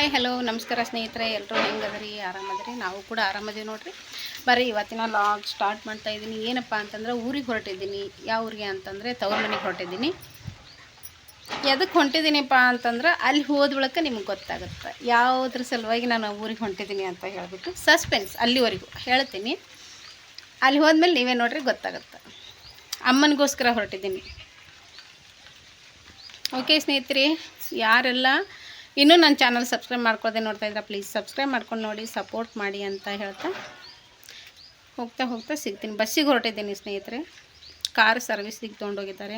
Hi hello ನಮಸ್ಕಾರ ಸ್ನೇಹಿತರೆ ಎಲ್ಲರೂ ಹೆಂಗದ್ರಿ? ಆರಾಮದ್ರಿ? ನಾವು ಕೂಡ ಆರಾಮದೀವಿ ನೋಡ್ರಿ. ಬರೀ ಇವತ್ತಿನ ಲಾಗ್ ಸ್ಟಾರ್ಟ್ ಮಾಡ್ತಾ ಇದ್ದೀನಿ ಏನಪ್ಪ ಅಂತಂದ್ರೆ, ಊರಿಗೆ ಹೊರಟಿದ್ದೀನಿ. ಯಾವ ಊರಿಗೆ ಅಂತಂದರೆ ತವ್ರ ಮನೆಗೆ ಹೊರಟಿದ್ದೀನಿ. ಎದಕ್ಕೆ ಹೊಂಟಿದ್ದೀನಿಪ್ಪ ಅಂತಂದ್ರೆ, ಅಲ್ಲಿ ಹೋದ ಬಳಿಕ ನಿಮ್ಗೆ ಗೊತ್ತಾಗುತ್ತೆ. ಯಾವುದ್ರ ಸಲುವಾಗಿ ನಾನು ಊರಿಗೆ ಹೊಂಟಿದ್ದೀನಿ ಅಂತ ಹೇಳ್ಬಿಟ್ಟು ಸಸ್ಪೆನ್ಸ್ ಅಲ್ಲಿವರೆಗೂ ಹೇಳ್ತೀನಿ. ಅಲ್ಲಿ ಹೋದ್ಮೇಲೆ ನೀವೇ ನೋಡ್ರಿ, ಗೊತ್ತಾಗುತ್ತೆ. ಅಮ್ಮನಿಗೋಸ್ಕರ ಹೊರಟಿದ್ದೀನಿ. ಓಕೆ ಸ್ನೇಹಿತರೆ, ಯಾರೆಲ್ಲ ಇನ್ನೂ ನನ್ನ ಚಾನಲ್ ಸಬ್ಸ್ಕ್ರೈಬ್ ಮಾಡ್ಕೊಳ್ದೆ ನೋಡ್ತಾ ಇದ್ರೆ ಪ್ಲೀಸ್ ಸಬ್ಸ್ಕ್ರೈಬ್ ಮಾಡ್ಕೊಂಡು ನೋಡಿ ಸಪೋರ್ಟ್ ಮಾಡಿ ಅಂತ ಹೇಳ್ತಾ ಹೋಗ್ತಾ ಹೋಗ್ತಾ ಸಿಗ್ತೀನಿ. ಬಸ್ಸಿಗೆ ಹೊರಟಿದ್ದೀನಿ ಸ್ನೇಹಿತರೆ. ಕಾರ್ ಸರ್ವಿಸ್ಗೆ ತೊಗೊಂಡೋಗಿದ್ದಾರೆ.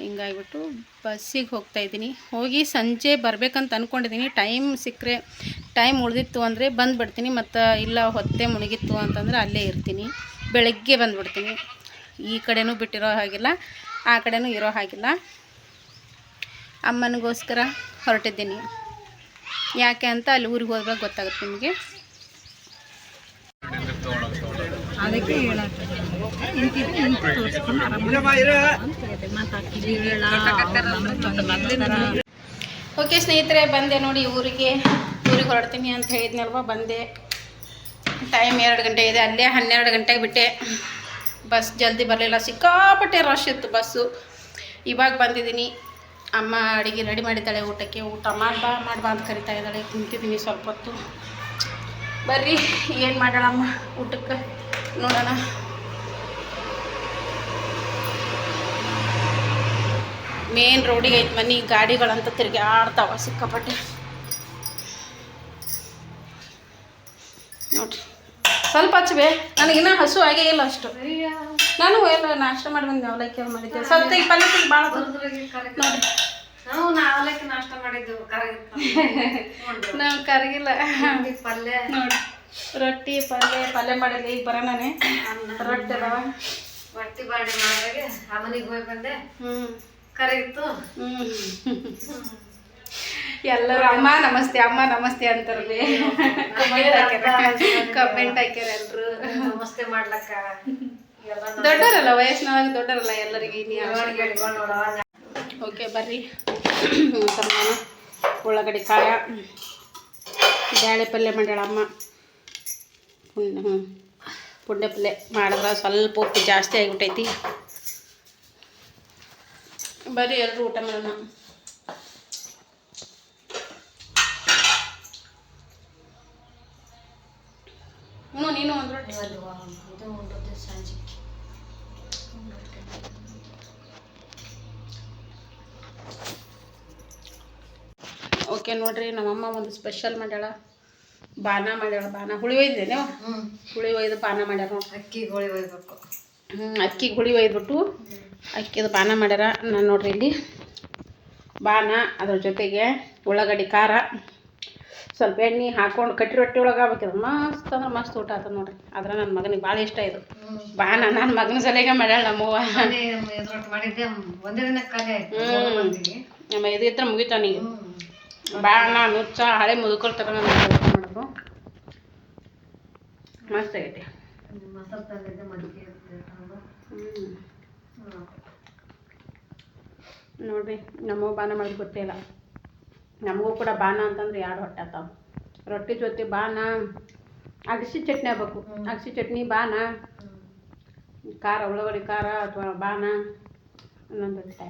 ಹಿಂಗಾಗಿಬಿಟ್ಟು ಬಸ್ಸಿಗೆ ಹೋಗ್ತಾ ಇದ್ದೀನಿ. ಹೋಗಿ ಸಂಜೆ ಬರಬೇಕಂತ ಅಂದ್ಕೊಂಡಿದ್ದೀನಿ ಟೈಮ್ ಸಿಕ್ಕರೆ, ಟೈಮ್ ಉಳಿದಿತ್ತು ಅಂದರೆ ಬಂದುಬಿಡ್ತೀನಿ. ಮತ್ತು ಇಲ್ಲ ಹೊತ್ತೆ ಮುಳುಗಿತ್ತು ಅಂತಂದರೆ ಅಲ್ಲೇ ಇರ್ತೀನಿ. ಬೆಳಗ್ಗೆ ಬಂದುಬಿಡ್ತೀನಿ. ಈ ಕಡೆನೂ ಬಿಟ್ಟಿರೋ ಹಾಗಿಲ್ಲ, ಆ ಕಡೆನೂ ಇರೋ ಹಾಗಿಲ್ಲ. ಅಮ್ಮನಿಗೋಸ್ಕರ ಹೊರಟಿದ್ದೀನಿ. ಯಾಕೆ ಅಂತ ಅಲ್ಲಿ ಊರಿಗೆ ಹೋದಾಗ ಗೊತ್ತಾಗುತ್ತೆ ನಿಮಗೆ. ಅದಕ್ಕೆ ಓಕೆ ಸ್ನೇಹಿತರೆ ಬಂದೆ ನೋಡಿ ಊರಿಗೆ. ಊರಿಗೆ ಹೊರಡ್ತೀನಿ ಅಂತ ಹೇಳಿದ್ನಲ್ವ ಬಂದೆ. ಟೈಮ್ ಎರಡು ಗಂಟೆ ಇದೆ ಅಲ್ಲೇ ಹನ್ನೆರಡು ಗಂಟೆಗೆ ಬಿಟ್ಟೆ. ಬಸ್ ಜಲ್ದಿ ಬರಲಿಲ್ಲ ಸಿಕ್ಕಾಪಟ್ಟೆ ರಶ್ ಇತ್ತು ಬಸ್ಸು. ಇವಾಗ ಬಂದಿದ್ದೀನಿ. ಅಮ್ಮ ಅಡುಗೆ ರೆಡಿ ಮಾಡಿದ್ದಾಳೆ ಊಟಕ್ಕೆ. ಊಟ ಮಾಡ್ಬಾ ಮಾಡ್ಬಾ ಅಂತ ಕರಿತಾ ಇದ್ದಾಳೆ. ಕುಂತಿದ್ದೀನಿ ಸ್ವಲ್ಪ ಹೊತ್ತು. ಬರ್ರಿ ಏನು ಮಾಡೋಣಮ್ಮ ಊಟಕ್ಕೆ? ನೋಡೋಣ. ಮೇನ್ ರೋಡಿಗೆ ಐತೆ ಮನೆ ಗಾಡಿಗಳಂತ ತಿರುಗಿ ಆಡ್ತಾವ ಸಿಕ್ಕಾಪಟ್ಟೆ. ನೋಡ್ರಿ. ಸ್ವಲ್ಪ ಹಚ್ಚಬೇ ನನಗಿನ್ನ ಹಸು ಆಗೇ ಇಲ್ಲ ಅಷ್ಟು. ನಾನು ಎಲ್ಲ ನಾಷ್ಟ ಮಾಡಿ ಬಂದೆ ಅವಲಕ್ಕಿ ಮಾಡಿದ್ದೆ. ಸ್ವಲ್ಪ ಈ ಪಲ್ಯ ಭಾಳ ನೋಡ್ರಿ. ನಾವಲಕ್ಕೆ ನಾಷ್ಟ ಮಾಡಿದ್ದು ಕರಗಿತ್ತು. ನಾವು ಕರಗಿಲ್ಲ. ಪಲ್ಯ. ನೋಡಿ. ರೊಟ್ಟಿ ಪಲ್ಯ ಪಲ್ಯ ಮಾಡಿಲ್ಲ ಈಗ ಬರೋಣನೆ ರೊಟ್ಟಿ ಅದಾವ. ರೊಟ್ಟಿ ಬಾಡಿ ಮಾಡಿದಾಗ ಆ ಮನೆಗೆ ಹೋಗಿ ಬಂದೆ. ಹ್ಞೂ ಕರಗಿತ್ತು. ಹ್ಞೂ ಎಲ್ಲರೂ ಅಮ್ಮ ನಮಸ್ತೆ ಅಮ್ಮ ನಮಸ್ತೆ ಅಂತಾರೆ ಕಮೆಂಟ್ ಹಾಕ್ಯಾರ. ಕಮೆಂಟ್ ಹಾಕ್ಯಾರ ಎಲ್ರು. ನಮಸ್ತೆ ಮಾಡ್ಲಕ್ಕ. ದೊಡ್ಡರಲ್ಲ ವಯಸ್ಸಿನವಾಗ ದೊಡ್ಡರಲ್ಲ ಎಲ್ಲರಿಗೆ ಓಕೆ, ಬರ್ರಿ. ಸ್ವಲ್ಪ ಉಳ್ಳಾಗಡ್ಡಿ ಕಾಯ ಬ್ಯಾಳೆ ಪಲ್ಯ ಮಾಡ್ಯಾಳ ಅಮ್ಮ. ಪುಣ್ಯ ಹ್ಞೂ ಪುಂಡೆ ಪಲ್ಯ ಮಾಡಿದ್ರೆ ಸ್ವಲ್ಪ ಉಪ್ಪು ಜಾಸ್ತಿ ಆಗಿಬಿಟ್ಟೈತಿ. ಬರ್ರಿ ಎಲ್ಲರೂ ಊಟ ಮಾಡೋಣ. ಹ್ಞೂ ನೀನು ಒಂದು ರೊಟ್ಟಿ. ಸಂಜೆ ಓಕೆ ನೋಡ್ರಿ ನಮ್ಮಮ್ಮ ಒಂದು ಸ್ಪೆಷಲ್ ಮಾಡ್ಯಾಳ. ಬಾನ ಮಾಡ್ಯಾಳ ಬಾನ ಹುಳಿ ಒಯ್ದೇನೆ ಹುಳಿ ಒಯ್ದು ಬಾನ ಮಾಡ್ಯಾರ ನೋಡ್ರಿ ಅಕ್ಕಿ ಹುಳಿ ಒಯ್ಬೇಕು. ಹ್ಞೂ ಅಕ್ಕಿಗೆ ಹುಳಿ ಒಯ್ದ್ಬಿಟ್ಟು ಅಕ್ಕಿದು ಬಾನ ಮಾಡ್ಯಾರ. ನಾನು ನೋಡ್ರಿ ಇಲ್ಲಿ. ಬಾನ ಅದ್ರ ಜೊತೆಗೆ ಉಳ್ಳಾಗಡ್ಡಿ ಖಾರ. ಸ್ವಲ್ಪ ಎಣ್ಣೆ ಹಾಕೊಂಡು ಕಟ್ಟಿ ರೊಟ್ಟಿ ಒಳಗೆ ಆಗ್ಬೇಕಿದ್ರು ಮಸ್ತ್ ಅಂದ್ರೆ ಮಸ್ತ್ ಊಟ ಆತ ನೋಡ್ರಿ. ಆದ್ರೆ ನನ್ನ ಮಗನಿಗೆ ಭಾಳ ಇಷ್ಟ ಇದು. ಹ್ಞೂ ಬಾನ ನನ್ನ ಮಗನ ಸಲಿಗೆ ಮಾಡ್ಯಾಳ ನಮ್ಮವ್ವ. ಮಂದಿಗೆ ನಮ್ಮ ಇದು ಇದ್ರೆ ಮುಗಿತಾನೀಗ ಹ್ಞೂ ಬಾಣ ನುಚ್ಚ, ಹಳೆ ಮುದುಕರು ತಗೊಂಡು ಮಾಡೋದು ಮಸ್ತ್ ಆಗೈತಿ. ನೋಡ್ರಿ, ನಮಗೂ ಮಾಡೋದು ಗೊತ್ತೇ ಇಲ್ಲ ನಮಗೂ ಕೂಡ ಬಾನ ಅಂತಂದ್ರೆ ಎರಡು ಹೊಟ್ಟೆ ಆತಾವ ರೊಟ್ಟಿ ಜೊತೆ ಬಾನ ಅಗಸಿ ಚಟ್ನಿ ಆಗ್ಬೇಕು. ಅಗಸಿ ಚಟ್ನಿ ಹ್ಮ್. ಖಾರ, ಉಳ್ಳಾಗಡ್ಡಿ ಖಾರ ಅಥವಾ ಬಾನ ಇನ್ನೊಂದು ಜೊತೆ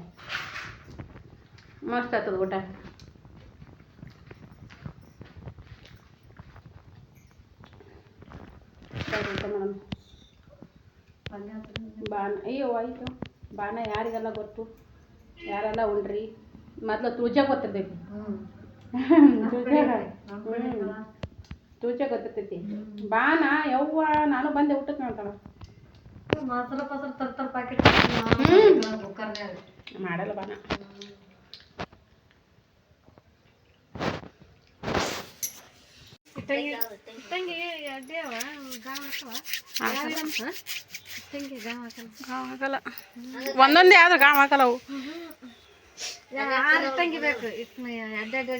ಮಸ್ತ್ ಆಗ್ತದೆ ಊಟ ಬರ್ರಿ ಮೇಡಮ್. ಬಾಣ ಅಯ್ಯೋ ಆಯಿತು. ಬಾನ ಯಾರಿಗೆಲ್ಲ ಗೊತ್ತು? ಯಾರೆಲ್ಲ ಉಂಡ್ರಿ? ಮೊದಲು ತುಜ ಗೊತ್ತಿರ್ತೈತಿ ತುಜ ಗೊತ್ತಿರ್ತೈತಿ. ಬಾನ ಯವ್ವ ನಾನು ಬಂದೆ ಊಟಕ್ಕೆ ನೋಡ್ತಾಳ ಮಸಾಲ ಪಸಲ್ ತರ್ತಾರ ಪ್ಯಾಕೆಟ್ ಹ್ಮ್. ಕುಕ್ಕರ್ನ್ಯಾಗ ಮಾಡಲ್ಲ ಬಾನ ಆಗಲ್ಲ ಒಂದೊಂದೇ ಆದ್ರೆ ಗಾಮ್ ಹಾಕಲ್ಲ ಅವು ತಂಗಿ ಬೇಕು? ಎಡ್ಡೆಡ್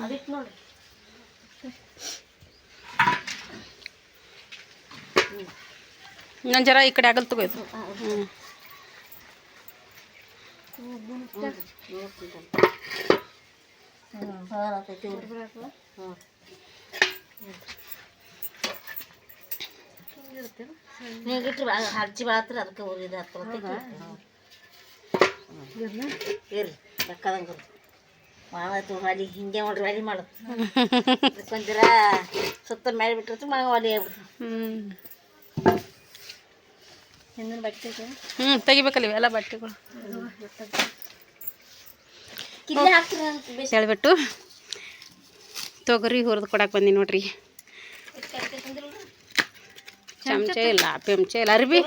ಅದಕ್ಕೆ ನೋಡಿ ನಾನು ಜರ ಈ ಕಡೆ ಆಗಲ್ ತಗೋಯ್ತು. ಹ್ಞೂ ಹಚ್ಚಿ ಬಾತ್ರ ಅದಕ್ಕೆ ಹತ್ತೊತ್ತೈತಿ ಇರ್ರಿ ಬೇಕಾದಂಗೆ ಮಾಡತ್ತು ಒಲಿ ಹಿಂಗೆ ಮಾಡ್ರಿ ಒಲಿ ಮಾಡು ಕೊಂದಿರ ಸುತ್ತ ಮೇಲೆ ಬಿಟ್ಟಿರ್ತು ಒಲಿ ಆಗ್ಬಿಡ್ತು ಹ್ಞೂ ಹ್ಞೂ ತೆಗಿಬೇಕಲ್ಲ ಇವೆಲ್ಲ ಬಟ್ಟೆಗಳು. ಹೇಳ್ಬಿಟ್ಟು ತೊಗರಿ ಹುರಿದು ಕೊಡಕ್ಕೆ ಬಂದಿ ನೋಡ್ರಿ. ಚಮಚ ಇಲ್ಲ ಪೆಂಚ ಇಲ್ಲ ಅರ್ಬಿ.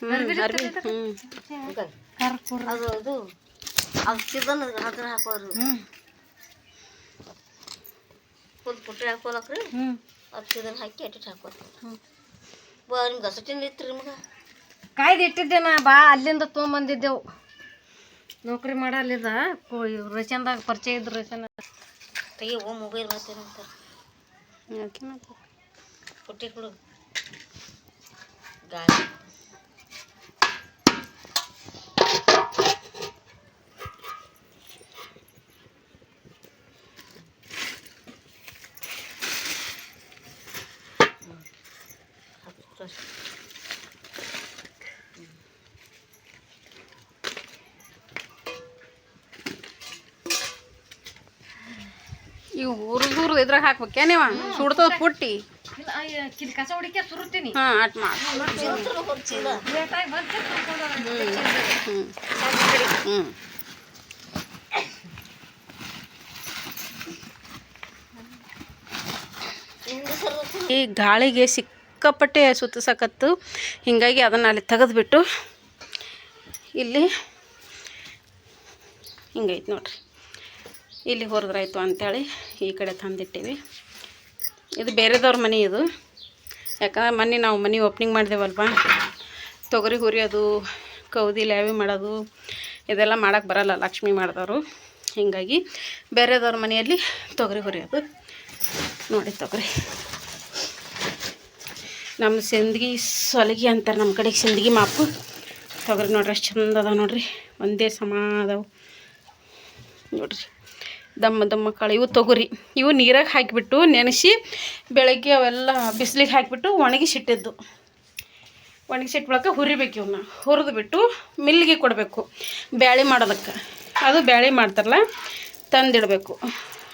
ಹ್ಞೂ ಅರ್ಬಿ ಹ್ಞೂ ಹಾಕೋರು ಹ್ಞೂ ಹಾಕಿ ಹಾಕೋರು. ಬಾ ನಿಮ್ಗೆ ಹಸಟಿನ ಇತ್ತು ನಿಮ್ಗೆ? ಕಾಯ್ದು ಇಟ್ಟಿದ್ದೆ ನಾ ಬಾ ಅಲ್ಲಿಂದ ತೊಗೊಂಬಂದಿದ್ದೆವು. ನೌಕರಿ ಮಾಡಲ್ಲಿದ ರೇಷನ್ದಾಗ ಪರಿಚಯ ಇದ್ರು ರೇಷನ್. ತೆಗಿ ಓ ಮೊಬೈಲ್ ಪುಟ್ಟಿ ಕೊಡು ಗಾಳಿ ಹುರಿದು ಹುರಿದು ಇದ್ರಾಗ ಹಾಕ್ಬೇಕೇ ನೀವು? ಸುಡ್ತದ ಪುಟ್ಟಿ? ಕಿಲ್ ಕಸ ಹೊಡಿಕೆ ಸುರುತ್ತೀನಿ ಹಾಂ, ಅಟ್ ಮಾಡಿ. ಈ ಗಾಳಿಗೆ ಸಿಕ್ಕಾಪಟ್ಟೆ ಸುತ್ತಿಸಕತ್ತು. ಹೀಗಾಗಿ ಅದನ್ನ ಅಲ್ಲಿ ತೆಗೆದ್ಬಿಟ್ಟು ಇಲ್ಲಿ ಹಿಂಗೈತೆ ನೋಡ್ರಿ. ಇಲ್ಲಿ ಹೊರದ್ರಾಯ್ತು ಅಂತೇಳಿ ಈ ಕಡೆ ತಂದಿಟ್ಟಿವಿ. ಇದು ಬೇರೆದವ್ರ ಮನೆ ಇದು. ಯಾಕಂದ್ರೆ ಮೊನ್ನೆ ನಾವು ಮನೆ ಓಪನಿಂಗ್ ಮಾಡಿದೆವಲ್ವ? ತೊಗರಿ ಹುರಿಯೋದು ಕೌದಿ ಲ್ಯಾವಿ ಮಾಡೋದು, ಇದೆಲ್ಲ ಮಾಡೋಕ್ಕೆ ಬರಲ್ಲ ಲಕ್ಷ್ಮಿ ಮಾಡಿದವರು. ಹೀಗಾಗಿ ಬೇರೆದವ್ರ ಮನೆಯಲ್ಲಿ ತೊಗರಿ ಹುರಿಯೋದು ನೋಡಿ ತೊಗರಿ. ನಮ್ಮ ಸಿಂದಗಿ ಸೊಲಗಿ ಅಂತಾರೆ ನಮ್ಮ ಕಡೆಗೆ ಸಿಂದಗಿ ಮಾಪು. ತೊಗರಿ ನೋಡ್ರಿ, ಅಷ್ಟು ಚಂದ ಅದಾವೆ ನೋಡ್ರಿ. ಒಂದೇ ಸಮ ಅದಾವು. ನೋಡ್ರಿ. ದಮ್ಮ ದಮ್ಮ ಕಾಳು, ಇವು ತೊಗರಿ. ಇವು ನೀರಾಗೆ ಹಾಕಿಬಿಟ್ಟು ನೆನೆಸಿ ಬೆಳಗ್ಗೆ ಅವೆಲ್ಲ ಬಿಸಿಲಿಗೆ ಹಾಕಿಬಿಟ್ಟು ಒಣಗಿಸಿಟ್ಟಿದ್ದು ಒಣಗಿಸಿಟ್ಟು ಹುರಿಬೇಕು ಇವನ್ನ ಹುರಿದು ಬಿಟ್ಟು ಮಿಲ್ಲಿಗೆ ಕೊಡಬೇಕು ಬ್ಯಾಳೆ ಮಾಡೋದಕ್ಕೆ. ಅದು ಬ್ಯಾಳೆ ಮಾಡ್ತಾರಲ್ಲ, ತಂದಿಡಬೇಕು.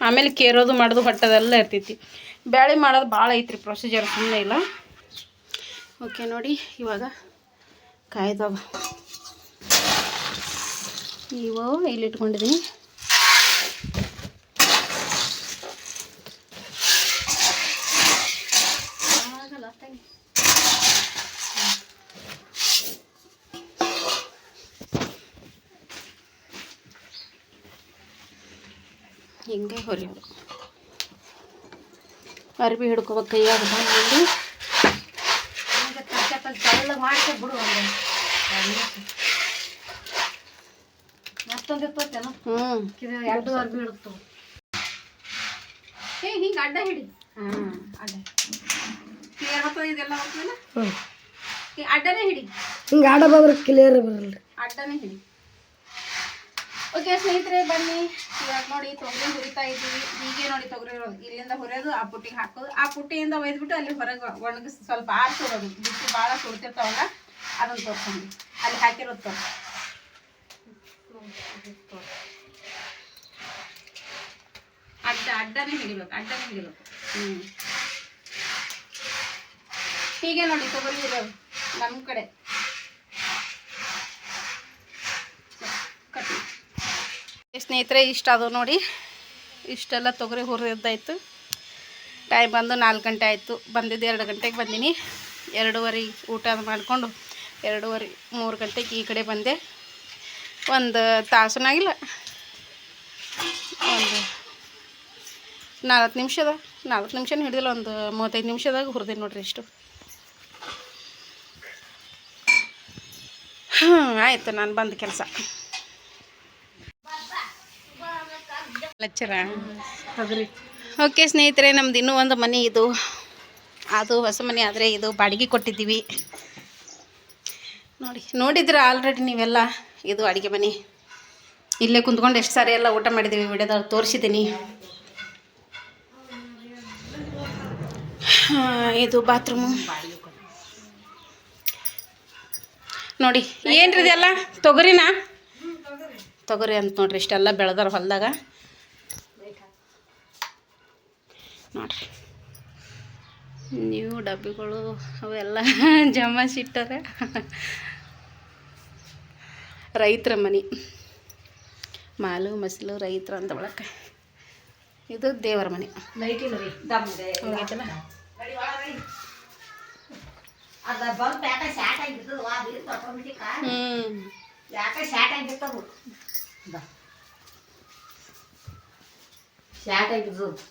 ಆಮೇಲೆ ಕೇರೋದು ಮಾಡೋದು ಹೊಟ್ಟದೆಲ್ಲ ಇರ್ತೈತಿ. ಬ್ಯಾಳೆ ಮಾಡೋದು ಭಾಳ ಐತ್ರಿ ಪ್ರೊಸೀಜರ್ ಸುಮ್ಮನೆ ಇಲ್ಲ. ಓಕೆ ನೋಡಿ, ಇವಾಗ ಕಾಯ್ದವ. ಇವು ಇಲ್ಲಿ ಹಿಂಗೆ ಹೊರಿಯೋದು ಅರ್ಬಿ ಹಿಡ್ಕೋಬೇಕು ಕೈಯಾಗ ಬಂದು ಹಿಂಗೆ ಅಡ್ಡ ಹಿಡಿ. ಹಾಂ. ಅಡ್ಡ. ಇದೆಲ್ಲ ಅಡ್ಡನೇ ಹಿಡಿ. ಹಿಂಗೆ ಅಡ್ಡ ಬಂದ್ರೆ ಕ್ಲಿಯರ್ ಬರಲ್ಲ ಅಡ್ಡನೇ ಹಿಡಿ. ಓಕೆ ಸ್ನೇಹಿತರೆ, ಬನ್ನಿ. ಇವಾಗ ನೋಡಿ ತೊಗರಿ ಹುರಿತಾ ಇದ್ದೀವಿ. ಹೀಗೆ ನೋಡಿ ತೊಗರಿ ಇಲ್ಲಿಂದ ಹುರಿಯೋದು ಆ ಪುಟ್ಟಿಗೆ ಹಾಕೋದು. ಆ ಪುಟ್ಟಿಯಿಂದ ಒಯ್ದ್ಬಿಟ್ಟು ಅಲ್ಲಿ ಹೊರಗೆ ಒಣಗಿಸಿ ಸ್ವಲ್ಪ ಆರಿಸೋದು ಬಿಸಿ ಭಾಳ ಸುಡ್ತಿರ್ತಾವಲ್ಲ, ಅದನ್ನು ತೋರ್ಸ್ಕೊಂಡು ಅಲ್ಲಿ ಹಾಕಿರೋದು ತೋರ್ ಅಡ್ಡ ಅಡ್ಡನೇ ಹಿಡಿಬೇಕು ಅಡ್ಡನೇ ಹಿಡಿಬೇಕು. ಹ್ಞೂ ಹೀಗೆ ನೋಡಿ ತೊಗರಿ ಇರೋದು ನಮ್ಮ ಕಡೆ. ಸ್ನೇಹಿತರೆ, ಇಷ್ಟ ಅದು ನೋಡಿ. ಇಷ್ಟೆಲ್ಲ ತೊಗರಿ ಹುರಿದಾಯ್ತು ಟೈಮ್ ಬಂದು ನಾಲ್ಕು ಗಂಟೆ ಆಯಿತು. ಬಂದಿದ್ದು ಎರಡು ಗಂಟೆಗೆ ಬಂದೀನಿ. ಎರಡೂವರೆ ಊಟ ಮಾಡಿಕೊಂಡು ಎರಡೂವರೆ, ಮೂರು ಗಂಟೆಗೆ ಈ ಕಡೆ ಬಂದೆ. ಒಂದು ತಾಸುನಾಗಿಲ್ಲ. ಒಂದು ನಾಲ್ಕು ನಿಮಿಷದ, ನಾಲ್ಕು ನಿಮಿಷನೂ ಹಿಡಿದಿಲ್ಲ, ಒಂದು ಮೂವತ್ತೈದು ನಿಮಿಷದಾಗ ಹುರಿದೆ ನೋಡ್ರಿ ಇಷ್ಟು. ಹ್ಞೂ ಆಯಿತು, ನಾನು ಬಂದ ಕೆಲಸ. ಲಚ್ಚರ ಓಕೆ ಸ್ನೇಹಿತರೆ ನಮ್ದು ಇನ್ನೂ ಒಂದು ಮನೆ ಇದು. ಅದು ಹೊಸ ಮನೆ ಆದರೆ ಇದು ಬಾಡಿಗೆ ಕೊಟ್ಟಿದ್ದೀವಿ. ನೋಡಿ ನೋಡಿದ್ರೆ ಆಲ್ರೆಡಿ ನೀವೆಲ್ಲ? ಇದು ಅಡುಗೆ ಮನೆ. ಇಲ್ಲೇ ಕುಂತ್ಕೊಂಡು ಎಷ್ಟು ಸಾರಿ ಎಲ್ಲ ಊಟ ಮಾಡಿದ್ದೀವಿ ವಿಡಿಯೋದಲ್ಲಿ ತೋರಿಸಿದ್ದೀನಿ. ಇದು ಬಾತ್ರೂಮು ನೋಡಿ ಏನ್ರಿ ಇದೆಲ್ಲ? ತೊಗರಿನಾ? ತೊಗರಿ ಅಂತ ನೋಡ್ರಿ ಇಷ್ಟೆಲ್ಲ ಬೆಳೆದಾರ ಹೊಲದಾಗ. ನೋಡ್ರಿ. ನೀವು ಡಬ್ಬಿಗಳು ಅವೆಲ್ಲ ಜಮಾಸಿಟ್ಟಾರೆ ರೈತರ ಮನೆ. ಮಾಲು ಮಸಲು ರೈತರ ಅಂತ ಒಳಕ್ಕೆ. ಇದು ದೇವರ ಮನೆ.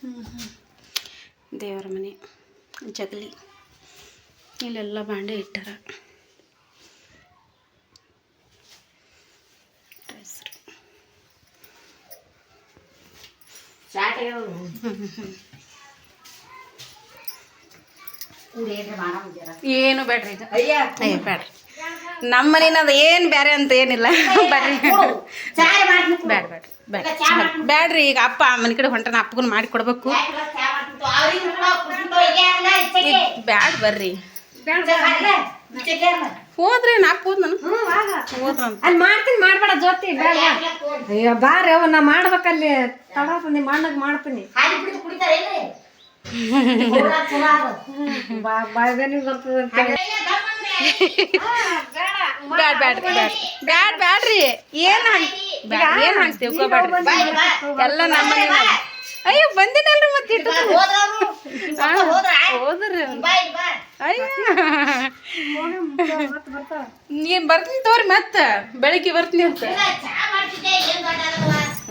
ಹ್ಞೂ ದೇವರ ಮನೆ ಜಗಲಿ. ಇಲ್ಲೆಲ್ಲ ಬಾಂಡೆ ಇಟ್ಟಾರ. ಏನು ಬೇಡ್ರಿ ಇದು. ಅಯ್ಯ. ಬೇಡ್ರಿ. ನಮ್ಮ ಮನೇನದು ಏನು ಬೇರೆ ಅಂತ ಏನಿಲ್ಲ. ಬರ್ರಿ. ಬೇಡ ಬೇಡ್ರಿ ಬೇಡ ಬೇಡ್ರಿ. ಈಗ ಅಪ್ಪ ಮನೆ ಕಡೆ ಹೊಂಟನ ಅಪ್ಪಗೂ ಮಾಡಿ ಕೊಡ್ಬೇಕು. ಬ್ಯಾಡ ಬರ್ರಿ. ಹೋದ್ರೆ ಅಲ್ಲ ಹೋದ್ರಿ ನಾ ಅಪ್ಪ ಹೋದ್ ನಾನು. ಅಲ್ಲಿ ಮಾಡ್ತೀನಿ ಮಾಡ್ಬೇಡ ಜೊತೆ ಅಯ್ಯೋ ಬಾರಿ ಅವ ನಾ ಮಾಡ್ಬೇಕಲ್ಲಿ ತಡ ನೀ ಮಾಡಕ್ ಮಾಡ್ತೀನಿ. ಬ್ಯಾಡ್ ಬಿಟ್ಟು ಕುಡಿತಾರೇನ್ರಿ ಪೂರಾ ಚಲೋ ಅದು. ಬಾ ಬಾಯ್ದೇನಿ ಬರ್ತದೆ ಅಂತ ಹೇಳಿ. ಬ್ಯಾಡ ಬ್ಯಾಡ್ರಿ ಏನ್ ಏನ್ ಬ್ಯಾಡ ಬಾಯ್ ಎಲ್ಲ ನಮ್ಮ ಅಯ್ಯೋ ಬಂದಿನಲ್ರಿ ಮತ್ತೆ ಹೋದ್ರ? ನೀನ್ ಬರ್ತೀನಿ ತೋರಿ ಮತ್ತೆ. ಬೆಳಿಗ್ಗೆ ಬರ್ತೀನಿ ಅಂತ. ಇಲ್ಲ, ಚಾ ಮಾಡ್ತಿದ್ದೆ, ಏನ್ ದೊಡ್ಡ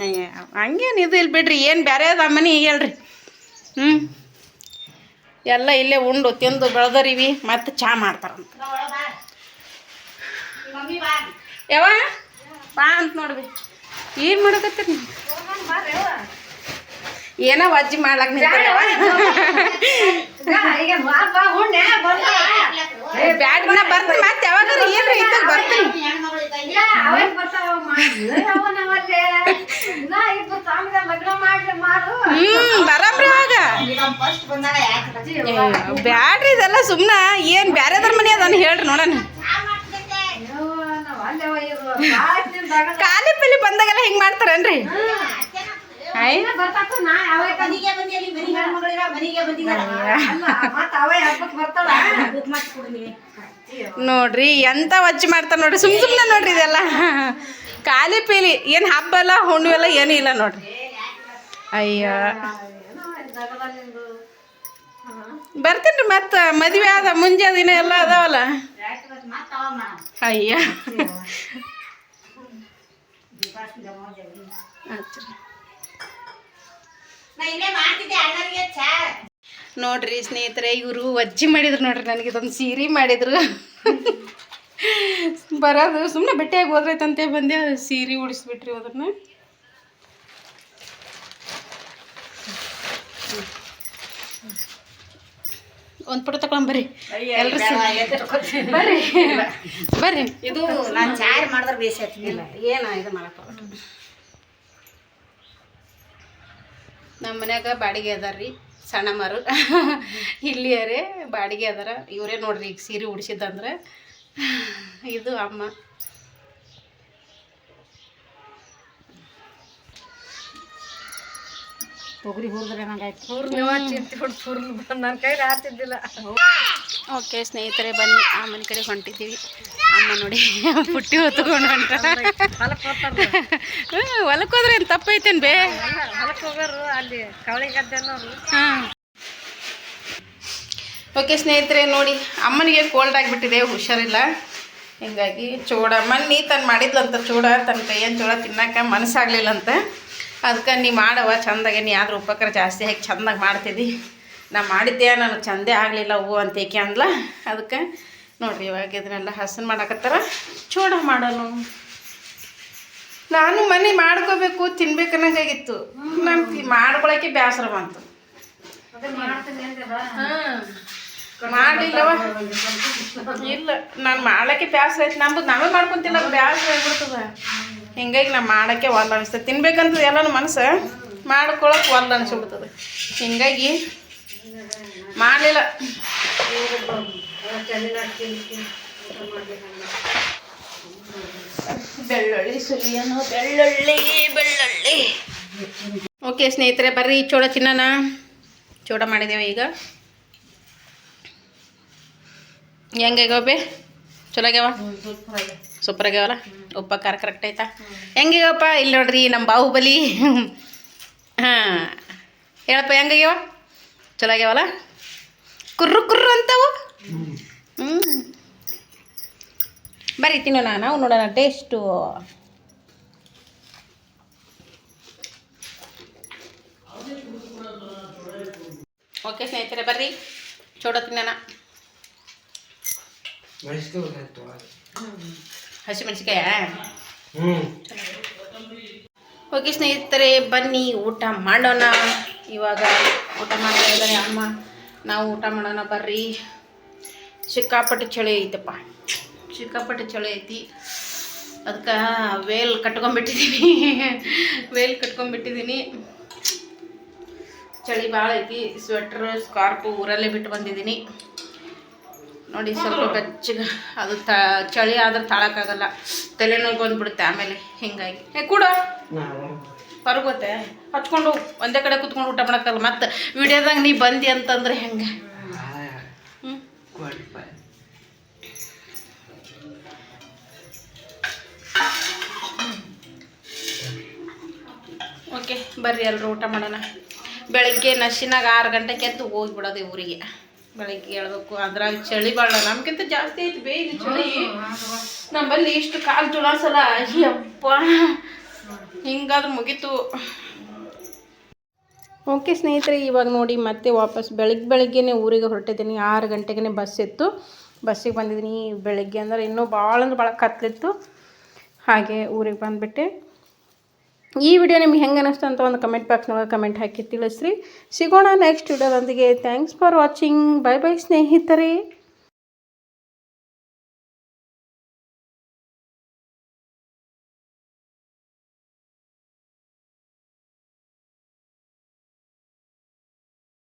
ಅಯ್ಯ, ಹಂಗೇನ್ ಇದು ಇಲ್ಲ ಬಿಡ್ರಿ ಏನು ಬೇರೆ ಅದ ಮನೆ ಹೇಳ್ರಿ. ಹ್ಞೂ ಎಲ್ಲ ಇಲ್ಲೇ ಉಂಡು ತಿಂದು ಬೆಳೆದರಿವಿ ಮತ್ತೆ ಚಾ ಮಾಡ್ತಾರಂತ. ಯಾವ ಬಾ. ಅಂತ ನೋಡ್ರಿ ಏನು ಮಾಡಕತ್ತೀರಿ ನೀವು ಏನೋ ಅಜ್ಜಿ ಮಾಡ್ಲಾಕ ನಿಂತಾರವ ಈಗ ಬಾ ಬಾ ಉಣ್ಣೆ ಬರ್ತಾವ ಏ ಬ್ಯಾಡ ನಾ ಬರ್ತೀನಿ ಮತ್ತೆ ಯಾವಾಗ ಏನ್ರಿ ಇದ್ದಾಗ ಬರ್ತೀನಿ. ಹ್ಞೂ ಬರಬ್ರಿ? ಏ, ಬ್ಯಾಡ್ರಿ ಇದೆಲ್ಲ ಸುಮ್ಮನೆ ಏನು ಬ್ಯಾರೆದ್ರ ಮನೆ ಅದನ್ನ ಹೇಳ್ರಿ ನೋಡೋಣ. ಖಾಲಿ ಪಿಲಿ ಬಂದಾಗೆಲ್ಲ ಹಿಂಗೆ ಮಾಡ್ತಾರೇನ್ರಿ? ನೋಡ್ರಿ ಎಂತ ವಚ್ಚ ಮಾಡ್ತಾರ ನೋಡ್ರಿ ಸುಮ್ ಸುಮ್ನೆ ನೋಡ್ರಿ ಇದೆಲ್ಲ. ಖಾಲಿ ಪೀಲಿ ಏನು ಹಬ್ಬ ಎಲ್ಲ ಹುಣ್ಣಿಮೆ ಎಲ್ಲ ಏನೂ ಇಲ್ಲ ನೋಡ್ರಿ. ಅಯ್ಯ. ಬರ್ತೀನಿ ರೀ ಮತ್ತೆ ಮದುವೆ ಆದ ಮುಂಜೆ ದಿನ ಎಲ್ಲ ಅದಾವಲ್ಲ. ಅಯ್ಯ. ದೀಪಾವಳಿ ನೋಡ್ರಿ ಸ್ನೇಹಿತರೆ ಇವರು ಅಜ್ಜಿ ಮಾಡಿದ್ರು ನೋಡ್ರಿ ನನಗೆ ಇದೊಂದು ಸೀರೆ ಮಾಡಿದ್ರು. ಬರೋದು ಸುಮ್ಮನೆ ಭೇಟಿಯಾಗಿ ಹೋದ್ರೈತಂತೆ ಬಂದೆ ಸೀರೆ ಉಡಿಸ್ಬಿಟ್ರಿ ಅದನ್ನ ಒಂದು ಫೋಟೋ ತಗೊಂಬರ್ರಿ ಎಲ್ರು ಬರ್ರಿ. ಬರ್ರಿ. ಇದು ನಾನು ಚಾರ್ ಮಾಡಿದ್ರೆ ಬೇಸ ಏನ ಇದು ಮಾಡಕ್ಕೆ ನಮ್ಮ ಮನ್ಯಾಗ ಬಾಡಿಗೆ ಅದಾರ ರೀ, ಸಣ್ಣ ಮರು. ಇಲ್ಲಿಯರೇ ಬಾಡಿಗೆ ಅದಾರ. ಇವರೇ ನೋಡ್ರಿ ಈಗ ಸೀರೆ ಉಡ್ಸಿದ್ದಂದ್ರೆ. ಇದು ಅಮ್ಮ. ತೊಗರಿ ಹುರಿದ್ರೆ ನಂಗಾಯ್ತು ನನ್ನ ಕೈ ಓಕೆ ಸ್ನೇಹಿತರೆ ಬನ್ನಿ. ಅಮ್ಮನ ಕಡೆ ಹೊಂಟಿದ್ದೀವಿ. ಅಮ್ಮ ನೋಡಿ ಪುಟ್ಟಿ ಹೊತ್ಕೊಂಡು ಹೊಂಟ ಹೊಲಕ್ಕೆ ಹೋದ್ರೆ ಏನು ತಪ್ಪೈತೇನು ಬೇ? ಹೊಲಕ್ಕೆ ಹೋಗೋರು ಅಲ್ಲಿ ಕವಳಿ ಗದ್ದೆನವ್ರು. ಹಾಂ. ಓಕೆ ಸ್ನೇಹಿತರೆ ನೋಡಿ ಅಮ್ಮನಿಗೆ ಕೋಲ್ಡ್ ಆಗಿಬಿಟ್ಟಿದೆ ಹುಷಾರಿಲ್ಲ. ಹಿಂಗಾಗಿ ಚೂಡ ಮನ್ನಿ ತನ್ನ ಮಾಡಿದ್ಲಂತ ಚೂಡ ತನ್ನ ಕೈಯನ್ನು ಚೂಡ ತಿನ್ನಕ್ಕೆ ಮನಸ್ಸಾಗ್ಲಿಲ್ಲಂತ ಅದಕ್ಕೆ ನೀ ಮಾಡವ ಚಂದಾಗೆ ನೀ ಆದ್ರೂ ಉಪಕಾರ ಜಾಸ್ತಿ ಹಾಕಿ ಚಂದಾಗಿ ಮಾಡ್ತಿದ್ದಿ ನಾ ಮಾಡಿದ್ದೆ ನನಗೆ ಚಂದೇ ಆಗಲಿಲ್ಲ ಹೂ ಅಂತ ಏಕೆ ಅಂದ್ಲ? ಅದಕ್ಕೆ ನೋಡ್ರಿ ಇವಾಗ ಇದನ್ನೆಲ್ಲ ಹಸನ್ ಮಾಡಕತ್ತಾರ ಚೂಡ ಮಾಡೋನು. ನಾನು ಮನೆ ಮಾಡ್ಕೋಬೇಕು ತಿನ್ಬೇಕು ಅನ್ನಂಗಾಗಿತ್ತು. ನಮ್ಗೆ ಮಾಡ್ಕೊಳಕ್ಕೆ ಬೇಸರ ಬಂತು. ಹಾಂ ಮಾಡಿಲ್ಲವ. ಇಲ್ಲ, ನಾನು ಮಾಡಕ್ಕೆ ಬ್ಯಾಸ್ರ ಐತಿ ನಮ್ದು ನಾವೇ ಮಾಡ್ಕೊಂತಿಲ್ಲ ಬ್ಯಾಸರ ಆಗ್ಬಿಡ್ತದ. ಹಿಂಗಾಗಿ ನಾನು ಮಾಡೋಕ್ಕೆ ಒಲ್ಲ ಅನಿಸ್ತದೆ ತಿನ್ಬೇಕಂತ ಎಲ್ಲನೂ ಮನಸ್ಸು ಮಾಡ್ಕೊಳಕ್ಕೆ ಒಲ್ಲ ಅನಿಸ್ಬಿಡ್ತದೆ. ಹಿಂಗಾಗಿ ಮಾಡಲಿಲ್ಲ. ಬೆಳ್ಳುಳ್ಳಿ ಸುಲಿಯನು ಬೆಳ್ಳುಳ್ಳಿ ಬೆಳ್ಳುಳ್ಳಿ. ಓಕೆ ಸ್ನೇಹಿತರೆ, ಬರ್ರಿ ಚೋಡ ಚಿನ್ನನ. ಚೋಡ ಮಾಡಿದ್ದೇವೆ ಈಗ. ಹೆಂಗಾಗ್ಯಾವ ಗೋಬಿ? ಚಲೋ ಆಗ್ಯಾವ ಸೂಪರ್ ಆಗ್ಯಾವಲ್ಲ ಉಪ್ಪ ಖಾರ ಕರೆಕ್ಟ್ ಐತಾ? ಹೆಂಗಿಗಪ್ಪ ಇಲ್ಲಿ ನೋಡ್ರಿ ನಮ್ಮ ಬಾಹುಬಲಿ ಹಾಂ. ಹೇಳಪ್ಪ ಹೆಂಗಾಗ್ಯವ ಚಲೋ ಆಗ್ಯಾವಲ್ಲ ಕುರ್ರು ಕುರ್ರು ಅಂತವು? ಹ್ಞೂ ಬರ್ರಿ ತಿನ್ನೋಣ. ನಾವು ನೋಡೋಣ ಟೇಸ್ಟು. ಓಕೆ ಸ್ನೇಹಿತರೆ ಬರ್ರಿ. ಚೋಡ ತಿನ್ನೋಣ. ಹಸಿಮೆಣಸಿಕಾಯ ಓಕೆ ಸ್ನೇಹಿತರೆ ಬನ್ನಿ ಊಟ ಮಾಡೋಣ. ಇವಾಗ ಊಟ ಮಾಡ್ತಾ ಇದ್ದಾರೆ ಅಮ್ಮ. ನಾವು ಊಟ ಮಾಡೋಣ ಬರ್ರಿ. ಸಿಕ್ಕಾಪಟ್ಟೆ ಚಳಿ ಐತಪ್ಪ. ಸಿಕ್ಕಾಪಟ್ಟೆ ಚಳಿ ಐತಿ. ಅದಕ್ಕೆ ವೇಲ್ ಕಟ್ಕೊಂಡ್ಬಿಟ್ಟಿದ್ದೀನಿ ವೇಲ್ ಕಟ್ಕೊಂಡ್ಬಿಟ್ಟಿದ್ದೀನಿ ಚಳಿ ಭಾಳ ಐತಿ. ಸ್ವೆಟ್ರ್ ಸ್ಕಾರ್ಪು ಊರಲ್ಲೇ ಬಿಟ್ಟು ಬಂದಿದ್ದೀನಿ ನೋಡಿ ಸ್ವಲ್ಪ ಬೆಚ್ಚಗೆ ಅದು ತ ಚಳಿ ಆದ್ರೆ ತಾಳಕ್ಕಾಗಲ್ಲ. ತಲೆನೋವು ಬಂದ್ಬಿಡುತ್ತೆ ಆಮೇಲೆ ಹಿಂಗಾಗಿ. ಏ ಕೂಡ? ಹೊರಗೋತೆ ಹಚ್ಕೊಂಡು ಒಂದೇ ಕಡೆ ಕುತ್ಕೊಂಡು ಊಟ ಮಾಡಕ್ಕಲ್ಲ ಮತ್ತೆ ವಿಡಿಯೋದಾಗ ನೀ ಬಂದಿ ಅಂತಂದ್ರೆ ಹೆಂಗೆ? ಓಕೆ ಬರ್ರಿ ಎಲ್ಲರೂ ಊಟ ಮಾಡೋಣ. ಬೆಳಗ್ಗೆ ನಶಿನಾಗ ಆರು ಗಂಟೆಗೆ ಎದ್ದು ಹೋಗ್ಬಿಡೋದು ಊರಿಗೆ. ಬೆಳಗ್ಗೆ ಹೇಳ್ಬೇಕು ಅದ್ರಾಗ ಚಳಿ ಬಾಳ. ನಮ್ಗಿಂತ ಜಾಸ್ತಿ ಐತಿ ಬೇಯ್ದು ಚಳಿ. ನಮ್ಮಲ್ಲಿ ಇಷ್ಟು ಕಾಲು ತುಳಸಲ ಅಯ್ಯಪ್ಪ. ಹಿಂಗಾದ್ರೆ ಮುಗೀತು. ಓಕೆ ಸ್ನೇಹಿತರೆ ಇವಾಗ ನೋಡಿ ಮತ್ತೆ ವಾಪಸ್ ಬೆಳಗ್ಗೆ ಬೆಳಗ್ಗೆನೇ ಊರಿಗೆ ಹೊರಟಿದ್ದೀನಿ. ಆರು ಗಂಟೆಗೆ ಬಸ್ ಇತ್ತು. ಬಸ್ಸಿಗೆ ಬಂದಿದ್ದೀನಿ ಬೆಳಗ್ಗೆ ಅಂದ್ರೆ ಇನ್ನೂ ಭಾಳ ಅಂದ್ರೆ ಭಾಳ ಕತ್ಲಿತ್ತು. ಹಾಗೆ ಊರಿಗೆ ಬಂದುಬಿಟ್ಟೆ. ಈ ವಿಡಿಯೋ ನಿಮ್ಗೆ ಹೆಂಗೆ ಅನ್ನಿಸ್ತು ಅಂತ ಒಂದು ಕಮೆಂಟ್ ಬಾಕ್ಸ್ನೊಳಗೆ ಕಮೆಂಟ್ ಹಾಕಿ ತಿಳಿಸ್ರಿ. ಸಿಗೋಣ next ವಿಡಿಯೋದೊಂದಿಗೆ. Thanks for watching bye bye ಸ್ನೇಹಿತರೆ.